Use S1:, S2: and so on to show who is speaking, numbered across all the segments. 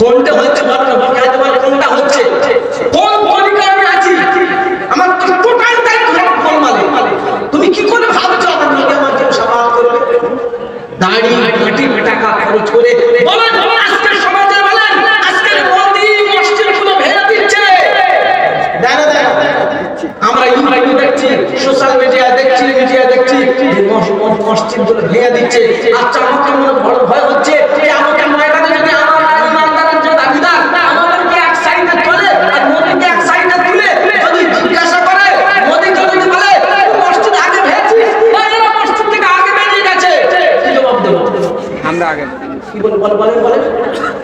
S1: কোনটা হচ্ছে কোনটা হচ্ছে কোন তরিকা আমি আছি আমার তো টোটাল তাই খারাপ গোলমালে তুমি কি করে ভাবছ আমার নবী আমার জন্য সাবাত করবে দাড়ি মাটি টাকা খরচ করে বলেন আজকের সমাজে বলেন আজকের মোদি মসজিদগুলো ভেঙে দিচ্ছে দেখো দেখো আমরা ইউটিউবে দেখছি সোশ্যাল মিডিয়া দেখছি মিডিয়া দেখছি যে মস- মস- মসজিদগুলো ভেঙে দিচ্ছে। আচ্ছা আমাকে মনে বড় ভয় হচ্ছে যে আমাকে ময়দানে যদি আমার ইমানদারের যে এক সাইডে তোলে আর মোদিকে এক সাইডে তুলে যদি করে মোদিকে বলে "তুই আগে আগে
S2: আমরা আগে।
S1: কি বল বল বলেন বলেন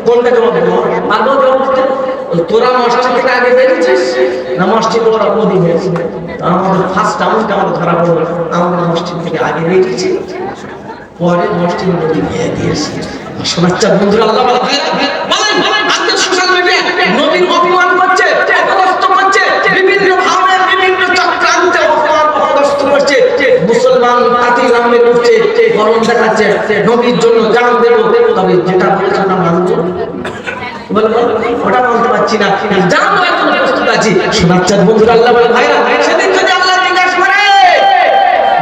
S1: কোনটা জবাব দেবো? মারবো জবাব দিতে তোরা মসজিদ থেকে আগে বেরিয়েছিস? না মসজিদ ওরা মোদি হয়েছে আমাদের ফার্স্ট থেকে আগে পরে নদী আল্লাহ বলা বলেন বলেন আজকে সোশ্যাল মিডিয়া নবীর অপমান করছে অপদস্থ করছে বিভিন্ন ভাবে বিভিন্ন চক্রান্তে অপমান অপদস্থ করছে মুসলমান তাতে নামে উঠছে গরম দেখাচ্ছে নবীর জন্য জান দেবো তবে যেটা বলেছে ওটা মানবো। ওটা মানতে পারছি না। জানব এখন প্রস্তুত আছি শোনাচ্ছেন বন্ধুরা, আল্লাহ বলে, ভাইরা, সেদিন যদি আল্লাহ জিজ্ঞাসা করে,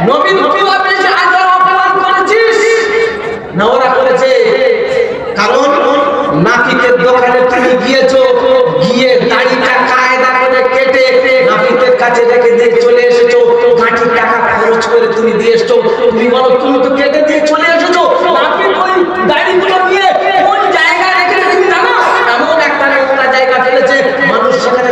S1: নবীর আজ অপমান করেছিস? না, ওরা করেছে। কারণ নাপিতের দোকানে তুমি গিয়েছো গিয়ে দাড়িটা কায়দা করে কেটে নাপিতের কাছে রেখে দিয়ে চলে এসেছ ঘাটি টাকা খরচ করে তুমি দিয়ে এসছো তুমি বলো তুমি তো কেটে দিয়ে চলে এসেছ নাপিত ওই দাড়িগুলো নিয়ে কোন জায়গায় রেখে তুমি জানো এমন একটা নোংরা জায়গা ফেলেছে মানুষ সেখানে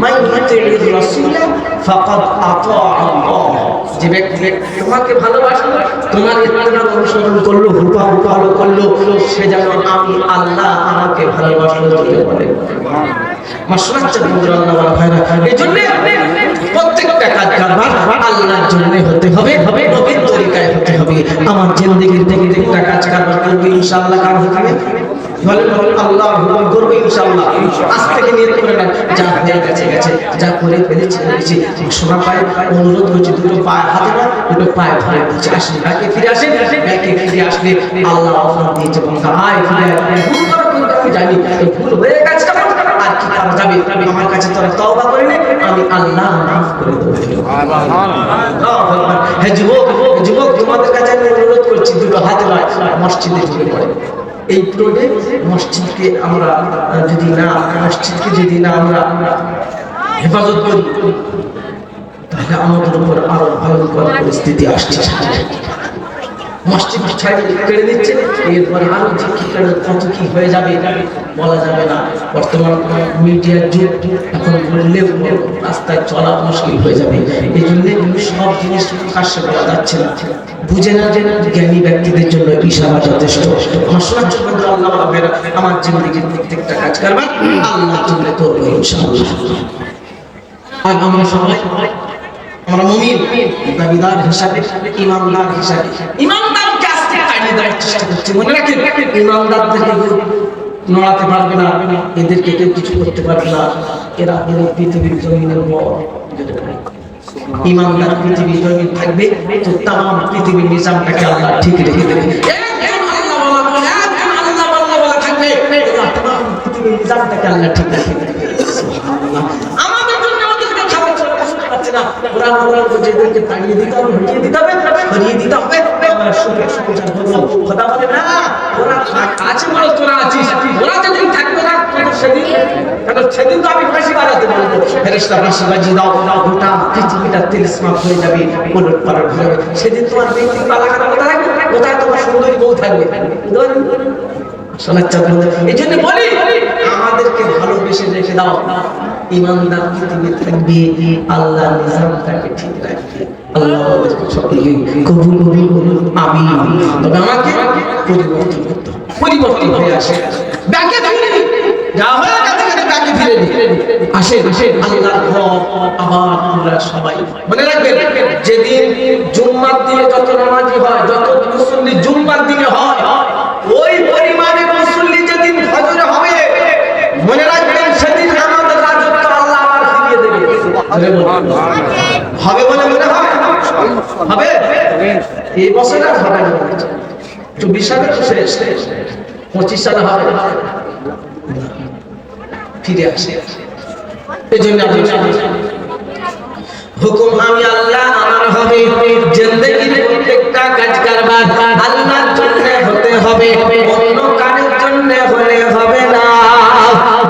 S1: মাই ইউতি'র রাসূল ফাকাদ আতা আল্লাহ। যে ব্যক্তি তোমাকে ভালোবাসে তোমার ইত্তেবা অনুসরণ করল হুপা হুপা ফলো করল, সে যেন আমি আল্লাহ আমাকে ভালোবাসলো বলে ভাইরা জন্য প্রত্যেকটা কাজ কারবার আল্লাহর জন্য হতে হবে হবে নবীর তরিকায় হতে হবে আমার জিন্দেগির প্রত্যেকটা কাজ কারবার করব ইনশাআল্লাহ কার হবে বলেন বলেন আমি আল্লাহ যুবক যুবক তোমাদের কাছে আমি অনুরোধ করছি দুটো হাতে মসজিদে ঢুকে পড়ে। এই প্রোডে মসজিদকে আমরা যদি না, মসজিদকে যদি না আমরা হেফাজত করি, তাহলে আমাদের উপর আরও ভয়ঙ্কর পরিস্থিতি আসছে। মসজিদ কেড়ে দিচ্ছে এরপরে আরও যে কি করে, কত কি হয়ে যাবে, বলা যাবে না। বর্তমান মিডিয়ার যুগ, এখন বললেও রাস্তায় চলা মুশকিল হয়ে যাবে। এই জন্য সব জিনিস প্রকাশ্যে বলা যাচ্ছে না। বুঝে না যে জ্ঞানী ব্যক্তিদের জন্য ইশারা যথেষ্ট। শোনার জন্য আল্লাহ বলবেন আমার জিন্দগির প্রত্যেকটা কাজ করবা আল্লাহ জন্য করব ইনশাআল্লাহ। আর আমরা সবাই আমরা মুমিন দাবিদার হিসাবে হিসাবে। করছি। আচ্ছা, মনে রাখেন নড়াতে পারবে না এদেরকে কেউ কিছু করতে পারবে না। এরা পৃথিবীর জমিনের পৃথিবীর জমিন থাকবে তো তাম পৃথিবীর নিজামটাকে আল্লাহ ঠিক রেখে দেবে। নিজামটাকে আল্লাহ ঠিক রেখে দেবে। না, ওরা আমরা বলছে এদেরকে তাড়িয়ে দিতে হবে, হটিয়ে দিতে হবে সরিয়ে দিতে হবে। আমরা সুখে সংসার করব কথা বলে না। ওরা আছে বলে তোরা আছিস। ওরা যেদিন থাকবে না আমাদেরকে ভালোবেসে রেখে দাও। ইমানদার পৃথিবী থাকবে, আল্লাহ নিজামটাকে ঠিক রাখবে। আল্লাহ সকলকে কবুল তবে আমাকে পরিবর্তন করতে পরিবর্তন হয়ে আসে। ব্যাকে ফিরে যা হয়ে গেছে ব্যাকে ফিরে আসে আসে। আল্লাহর ঘর আবার আমরা সবাই মনে রাখবেন, যেদিন জুম্মার দিনে যত নামাজি হয়, যত মুসল্লি জুম্মার দিনে হয় ওই পরিমাণে মুসল্লি যেদিন ফজরে হবে মনে রাখবেন সেদিন আমাদের রাজত্ব আল্লাহ আবার ফিরিয়ে দেবে জোরে বলুন। হবে বলে মনে হয়? হবে এই বছর হবে চব্বিশ সালে শেষ পঁচিশ সালে হবে। ফিরে আসে। এই জন্য হুকুম আমি আল্লাহ, আমার হবে। জিন্দগির প্রত্যেকটা কাজ কারবার আল্লাহর জন্য হতে হবে। অন্য কাজের জন্য হলে হবে না।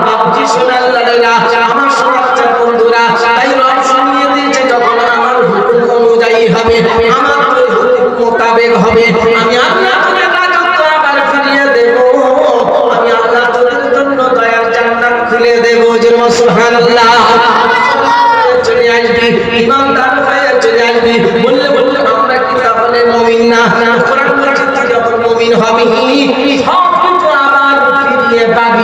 S1: বাবজি শোনাল লালেরা আমার সমাজের বন্ধুরা তাই রব শুনিয়ে দিয়েছে, যখন আমার হুকুম অনুযায়ী হবে, আমার হুকুম মোতাবেক হবে। আমি আল্লাহ রাজত্ব আবার ফিরিয়ে দেব। আমি আল্লাহ তোদের জন্য দয়ার জান্নাত খুলে দেব। জন্য সুবহানাল্লাহ। চলে আসবি ইমানদার হয়ে চলে আসবি। বললে আমরা কি তাহলে মুমিন না? কোরআন বলছে যখন মুমিন হবি, সব কিছু আবার ফিরিয়ে পাবি।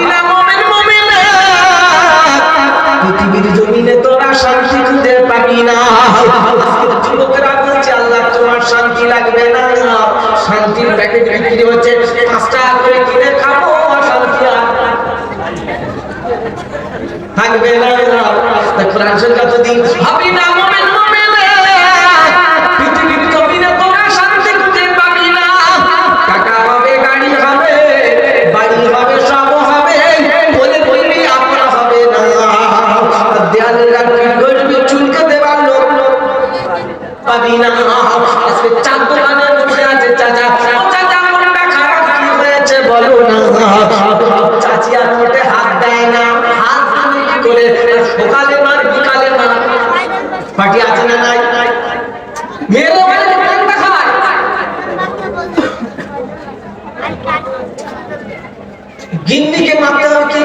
S1: প্যাকেট বিক্রি হচ্ছে, পাঁচ টাকা করে কিনে খাব থাকবে না কোরআন শরীফ যতদিন ভাবি না গিন্নিকে মারতে হবে কি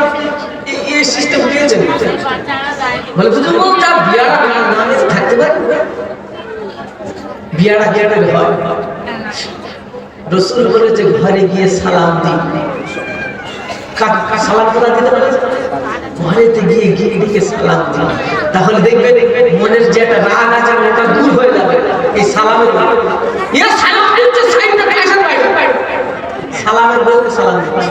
S1: এই- সিস্টেম দিয়েছে বলে বুঝুন যা বিয়ারা না থাকতে পারে? বিয়ারা গেটে হয় রসুল বলেছে ঘরে গিয়ে সালাম দিই সালাম কোথা দিতে পারে? ঘরেতে গিয়ে গিয়ে সালাম দিই তাহলে দেখবে মনের যে একটা রাগ আছে ওটা দূর হয়ে যাবে এই সালামের ইয়া সালাম দিচ্ছে সাইডটা ক্লাসের বাইরে সালামের বলতে সালাম দিচ্ছে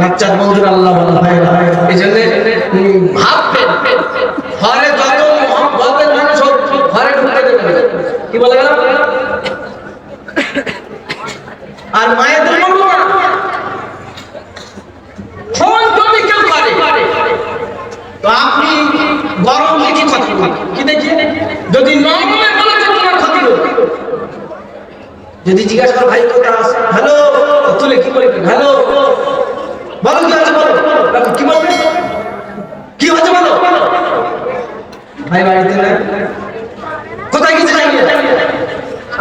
S1: বাচ্চার বন্ধুর, আল্লাহ বলা হয় এই জন্য ভাববেন ঘরে যত মানুষ হোক, ঘরে দেবে কি বলে গেল আর ফোন যদি যদি জিজ্ঞাসা করো, ভাই কোথায় আছে হ্যালো তুলে কি করে হ্যালো বলো কি আছে বলো দেখো, কি বলবে কি হচ্ছে বলো ভাই বাড়িতে না কোথায় গেছে জানি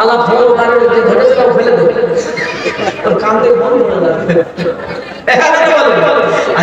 S1: আলা ফোন কারণে যে ধরেছিলাম ফেলে দেবে ওর কান থেকে ফোন করে দেবে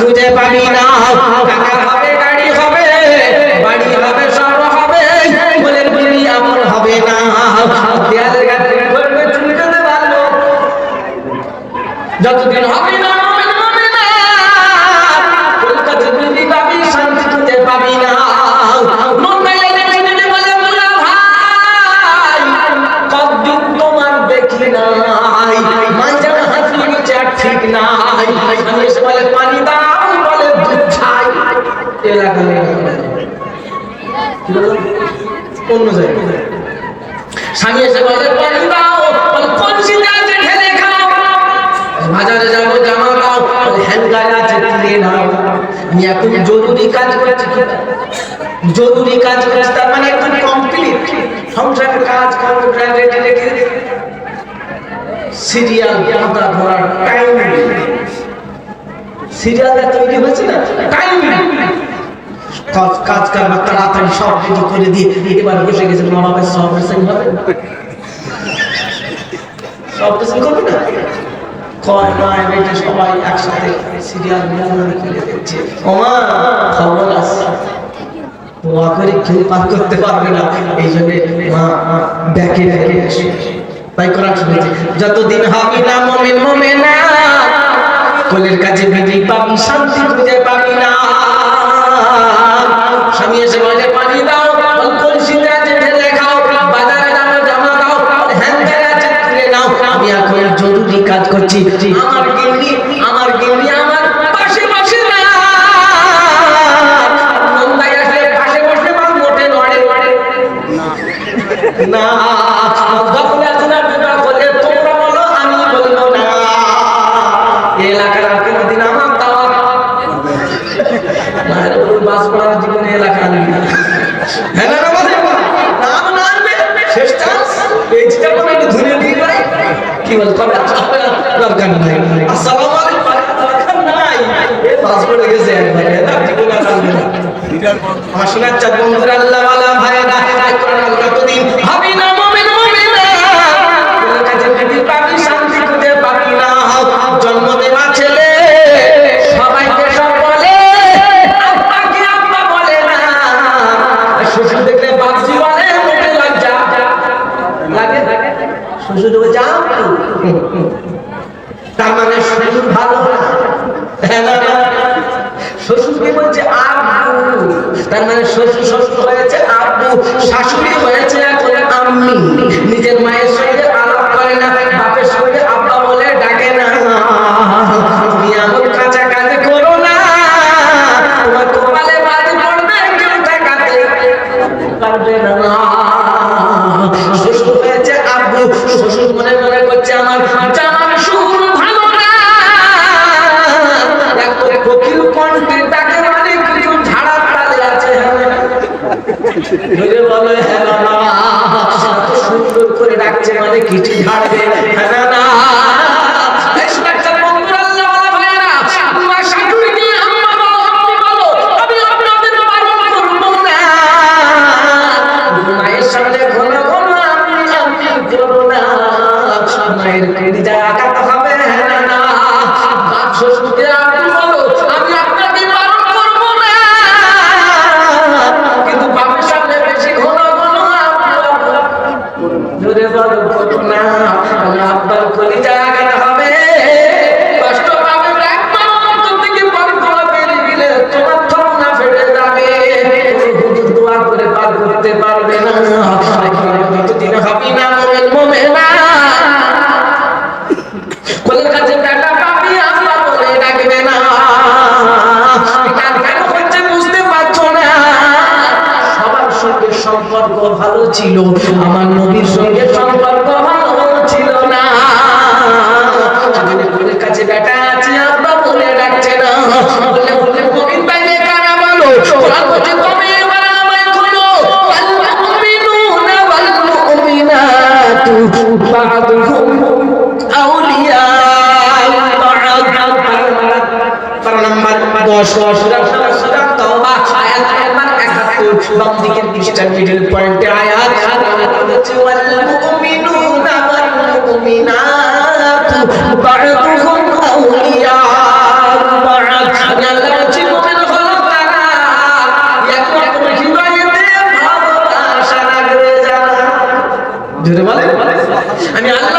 S1: খুঁজে পাবি না। টাকা হবে, গাড়ি হবে, বাড়ি হবে সব হবে। বলে বলি, আমল হবে না। দেয়ালের চুলকাতে পারল। যতদিন হবে না অন্য জায়গায় স্বামী এসে বলে পানি দাও বলে, কোন সিনে আছে ঢেলে খাও। বাজারে যাব, জামা দাও হ্যান্ডগার আছে তুলে নাও। আমি এখন জরুরি কাজ করছি কি? জরুরি কাজ করছি তার মানে একদম কমপ্লিট সংসারের কাজ কর্ম রেডি রেখে সিরিয়াল, পাতা ধরার টাইম সিরিয়ালটা তৈরি হয়েছে না? টাইম কাজ কারবার তাড়াতাড়ি সব করে দিয়ে এবার বসে গেছে মা বাবার সব হবে করবে না? কয় পারবে না। এই যতদিন হবে না কোলের কাছে পাবি, শান্তি খুঁজে পাবি না। স্বামী এসে বলে পানি দাও কলসিতে আছে ঢেলে খাও বাজারে যাব জামা দাও হ্যান্ডারে আছে তুলে নাও আমি এখন জরুরি কাজ করছি আমার গিন্নি আমার কবে দরকার নাই। আসসালামু আলাইকুম, নাই। এ বাস পড়ে গেছে একবারে, এরা জীবনে আর আনবে না। আমার শোনার বন্ধুরা, আল্লাহওয়ালা ভাইয়েরা, এই তার মানে শ্বশুর শ্বশুর হয়েছে আব্বু শাশুড়ি হয়েছে এখন আম্মি। নিজের মায়ের সঙ্গে ছিল আমার নবীর জোরে বলে? আমি আল্লাহ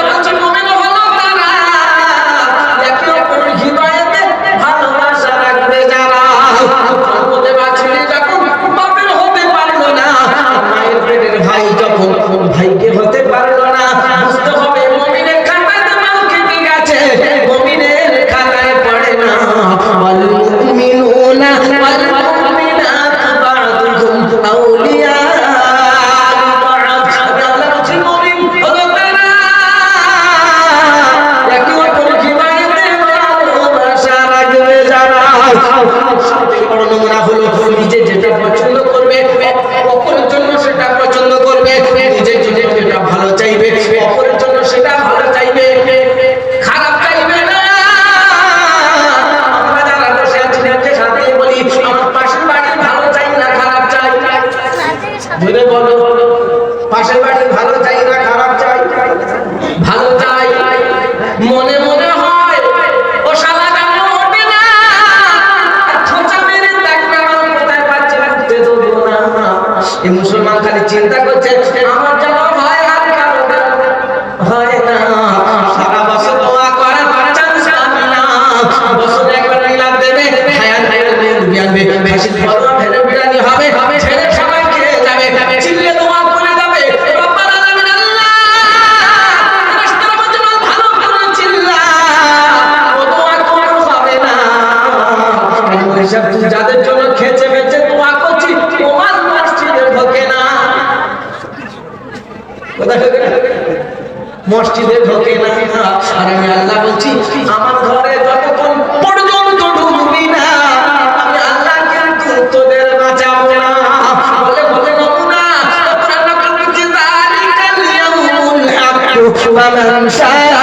S1: من شاء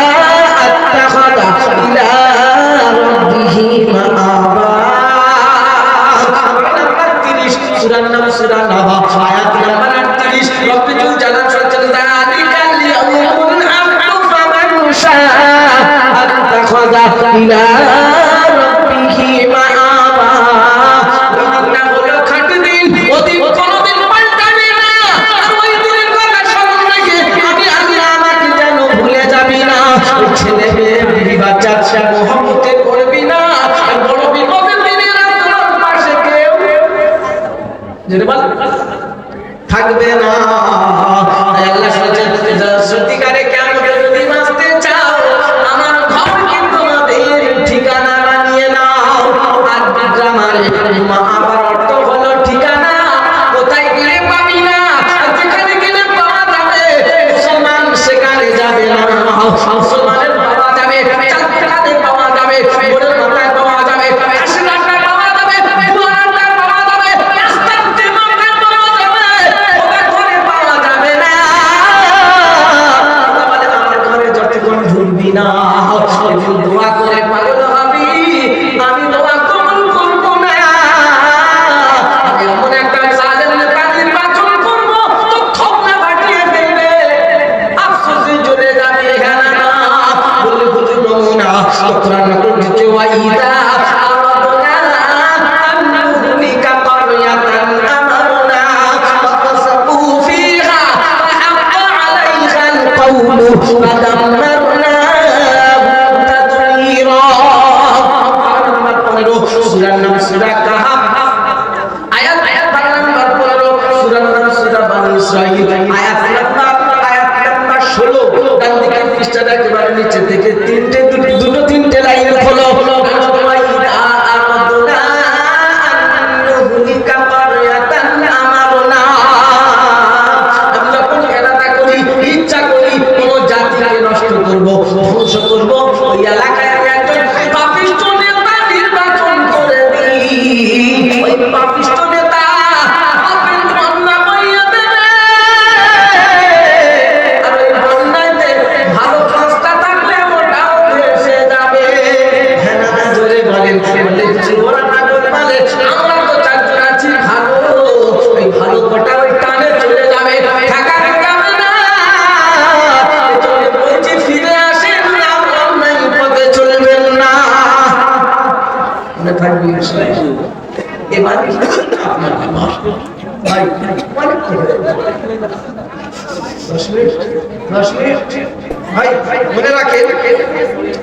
S1: اتخذ إلى ربه مآبا سورة النمل سورة النبا آيات نمبر 38 رب جل جلاله سورة ذلك اليوم الحق فمن شاء اتخذ إلى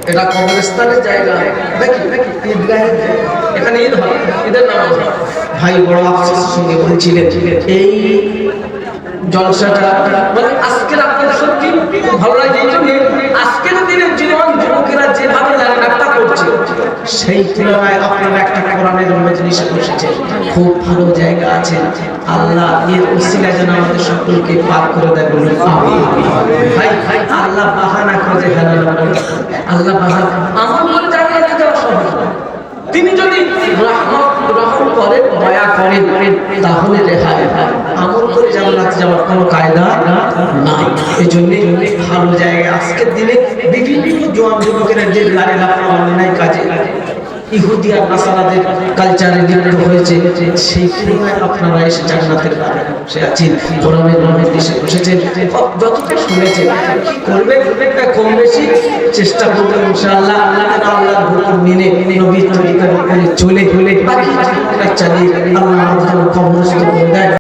S1: এটা কবরস্থানের জায়গা এখানে ঈদ হয় ঈদের নামাজ। ভাই বড় সঙ্গে বলছিলেন এই জলসাটা মানে আজকের আপনার সত্যি ভালো লাগে জন্যে আজকের দিনের জীবন যুবকেরা যেভাবে লাগাটা করছে সেই তুলনায় আপনারা একটা কোরআনের মজলিসে বসেছে খুব ভালো জায়গা আছে আল্লাহ এর উসিলা যেন আমাদের সকলকে পার করে দেয় বলুন। ভাই, আল্লাহ বাহানা করে হালাল আল্লাহ বাহানা আমার মনে জানিয়ে সহজ না। তিনি যদি রহমত গ্রহণ করেন দয়া করেন, তাহলে রেহাই হয় যাওয়ার কোনো কায়দা নাই। এই জন্য ভালো জায়গায় আজকের দিনে বিভিন্ন জোয়ান যুবকেরা যে লারে লাফা অন্যায় কাজে। ইহুদি আর কালচারে লিপ্ত হয়েছে, সেই তুলনায় আপনারা এসে জান্নাতের বসে আছেন। কোরআনের মধ্যে দেশে বসেছেন যতটা শুনেছেন, কি করবেন? কম বেশি চেষ্টা করবেন, ইনশাআল্লাহ। আল্লাহ আল্লাহর হুকুম মেনে নবীর তরিকার উপরে চলে। চলে বাকি চালিয়ে আল্লাহ করে দেয়।